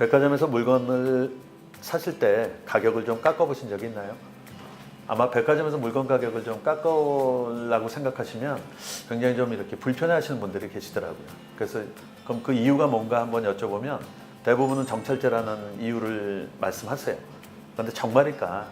백화점에서 물건을 사실 때 가격을 좀 깎아보신 적이 있나요? 아마 백화점에서 물건 가격을 좀 깎으려고 생각하시면 굉장히 좀 이렇게 불편해 하시는 분들이 계시더라고요. 그래서 그럼 그 이유가 뭔가 한번 여쭤보면 대부분은 정찰제라는 이유를 말씀하세요. 그런데 정말일까?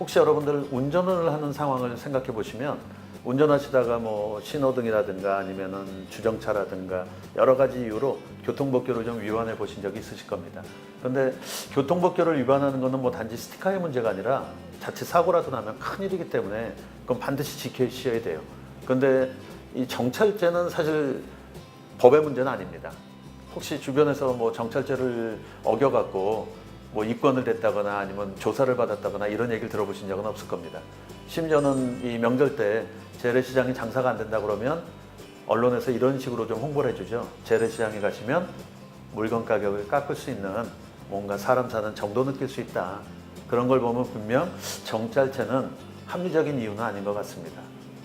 혹시 여러분들 운전을 하는 상황을 생각해 보시면 운전하시다가 뭐 신호등이라든가 아니면은 주정차라든가 여러 가지 이유로 교통법규를 좀 위반해 보신 적이 있으실 겁니다. 그런데 교통법규를 위반하는 것은 뭐 단지 스티커의 문제가 아니라 자칫 사고라도 나면 큰일이기 때문에 그건 반드시 지켜주셔야 돼요. 그런데 이 정찰제는 사실 법의 문제는 아닙니다. 혹시 주변에서 뭐 정찰제를 어겨갖고 뭐 입건을 됐다거나 아니면 조사를 받았다거나 이런 얘기를 들어보신 적은 없을 겁니다. 심지어는 이 명절 때 재래시장이 장사가 안 된다 그러면 언론에서 이런 식으로 좀 홍보를 해주죠. 재래시장에 가시면 물건 가격을 깎을 수 있는 뭔가 사람 사는 정도 느낄 수 있다. 그런 걸 보면 분명 정찰제는 합리적인 이유는 아닌 것 같습니다.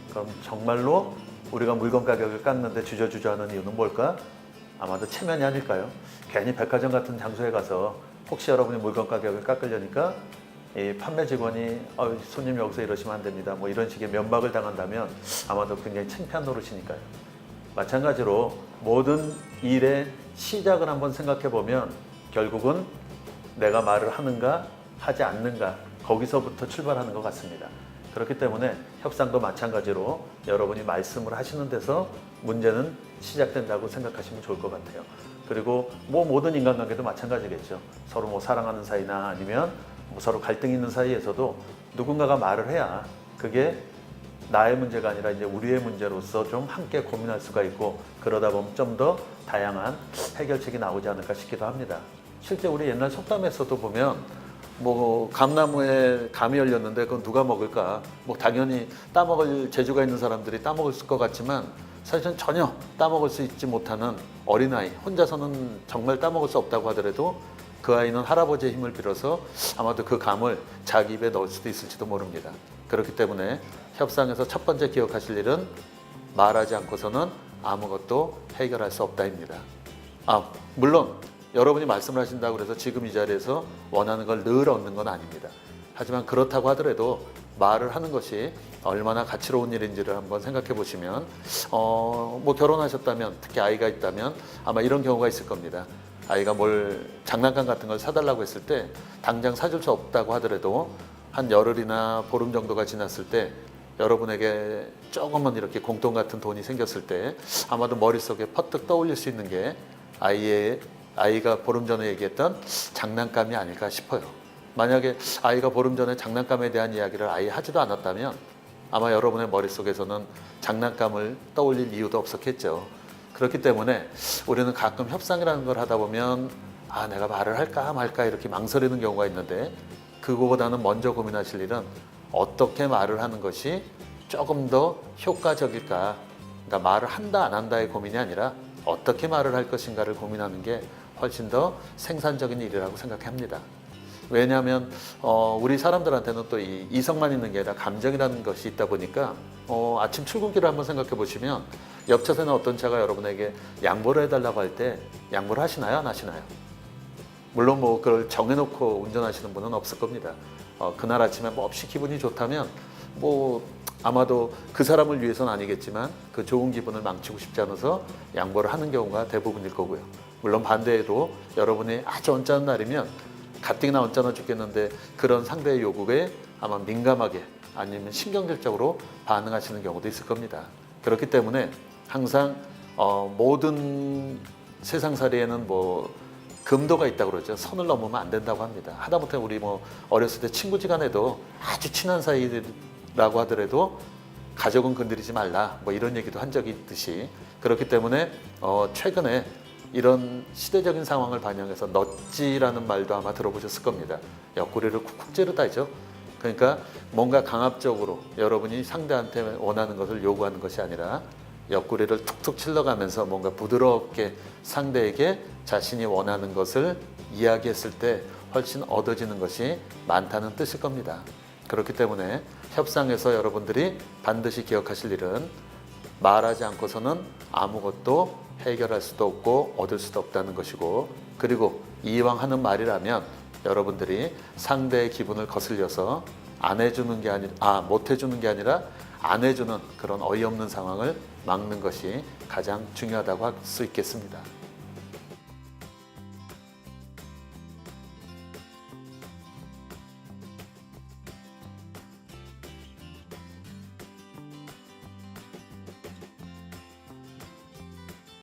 그럼 정말로 우리가 물건 가격을 깎는데 주저주저하는 이유는 뭘까? 아마도 체면이 아닐까요? 괜히 백화점 같은 장소에 가서 혹시 여러분이 물건 가격을 깎으려니까 이 판매 직원이 어, 손님 여기서 이러시면 안 됩니다. 뭐 이런 식의 면박을 당한다면 아마도 굉장히 창피한 노릇이니까요. 마찬가지로 모든 일의 시작을 한번 생각해 보면 결국은 내가 말을 하는가 하지 않는가 거기서부터 출발하는 것 같습니다. 그렇기 때문에 협상도 마찬가지로 여러분이 말씀을 하시는 데서 문제는 시작된다고 생각하시면 좋을 것 같아요. 그리고 뭐 모든 인간관계도 마찬가지겠죠. 서로 뭐 사랑하는 사이나 아니면 뭐 서로 갈등 있는 사이에서도 누군가가 말을 해야 그게 나의 문제가 아니라 이제 우리의 문제로서 좀 함께 고민할 수가 있고 그러다 보면 좀 더 다양한 해결책이 나오지 않을까 싶기도 합니다. 실제 우리 옛날 속담에서도 보면 뭐 감나무에 감이 열렸는데 그건 누가 먹을까? 뭐 당연히 따먹을 재주가 있는 사람들이 따먹을 것 같지만 사실은 전혀 따먹을 수 있지 못하는 어린아이 혼자서는 정말 따먹을 수 없다고 하더라도 그 아이는 할아버지의 힘을 빌어서 아마도 그 감을 자기 입에 넣을 수도 있을지도 모릅니다. 그렇기 때문에 협상에서 첫 번째 기억하실 일은 말하지 않고서는 아무것도 해결할 수 없다입니다. 아, 물론 여러분이 말씀을 하신다고 해서 지금 이 자리에서 원하는 걸 늘 얻는 건 아닙니다. 하지만 그렇다고 하더라도 말을 하는 것이 얼마나 가치로운 일인지를 한번 생각해 보시면, 어, 뭐 결혼하셨다면, 특히 아이가 있다면 아마 이런 경우가 있을 겁니다. 아이가 뭘 장난감 같은 걸 사달라고 했을 때 당장 사줄 수 없다고 하더라도 한 열흘이나 보름 정도가 지났을 때 여러분에게 조금은 이렇게 공돈 같은 돈이 생겼을 때 아마도 머릿속에 퍼뜩 떠올릴 수 있는 게 아이의 아이가 보름 전에 얘기했던 장난감이 아닐까 싶어요. 만약에 아이가 보름 전에 장난감에 대한 이야기를 아예 하지도 않았다면 아마 여러분의 머릿속에서는 장난감을 떠올릴 이유도 없었겠죠. 그렇기 때문에 우리는 가끔 협상이라는 걸 하다 보면 아, 내가 말을 할까 말까 이렇게 망설이는 경우가 있는데 그거보다는 먼저 고민하실 일은 어떻게 말을 하는 것이 조금 더 효과적일까. 그러니까 말을 한다 안 한다의 고민이 아니라 어떻게 말을 할 것인가를 고민하는 게 훨씬 더 생산적인 일이라고 생각합니다. 왜냐하면 어, 우리 사람들한테는 또 이 이성만 있는 게 아니라 감정이라는 것이 있다 보니까 어, 아침 출근길을 한번 생각해 보시면 옆 차선에 어떤 차가 여러분에게 양보를 해달라고 할 때 양보를 하시나요 안 하시나요? 물론 뭐 그걸 정해놓고 운전하시는 분은 없을 겁니다. 어, 그날 아침에 뭐 없이 기분이 좋다면 뭐 아마도 그 사람을 위해서는 아니겠지만 그 좋은 기분을 망치고 싶지 않아서 양보를 하는 경우가 대부분일 거고요. 물론 반대로 여러분이 아주 언짢은 날이면 가뜩이나 언짢아 죽겠는데 그런 상대의 요구에 아마 민감하게 아니면 신경질적으로 반응하시는 경우도 있을 겁니다. 그렇기 때문에 항상 어, 모든 세상살이에는 뭐 금도가 있다고 그러죠. 선을 넘으면 안 된다고 합니다. 하다못해 우리 뭐 어렸을 때 친구지간에도 아주 친한 사이라고 하더라도 가족은 건드리지 말라 뭐 이런 얘기도 한 적이 있듯이 그렇기 때문에 어 최근에 이런 시대적인 상황을 반영해서 넛지라는 말도 아마 들어보셨을 겁니다. 옆구리를 쿡쿡 찌르다죠. 그러니까 뭔가 강압적으로 여러분이 상대한테 원하는 것을 요구하는 것이 아니라 옆구리를 툭툭 찔러가면서 뭔가 부드럽게 상대에게 자신이 원하는 것을 이야기했을 때 훨씬 얻어지는 것이 많다는 뜻일 겁니다. 그렇기 때문에 협상에서 여러분들이 반드시 기억하실 일은 말하지 않고서는 아무것도 해결할 수도 없고 얻을 수도 없다는 것이고 그리고 이왕 하는 말이라면 여러분들이 상대의 기분을 거슬려서 안 해주는 게 아니라 아, 못 해주는 게 아니라 안 해주는 그런 어이없는 상황을 막는 것이 가장 중요하다고 할 수 있겠습니다.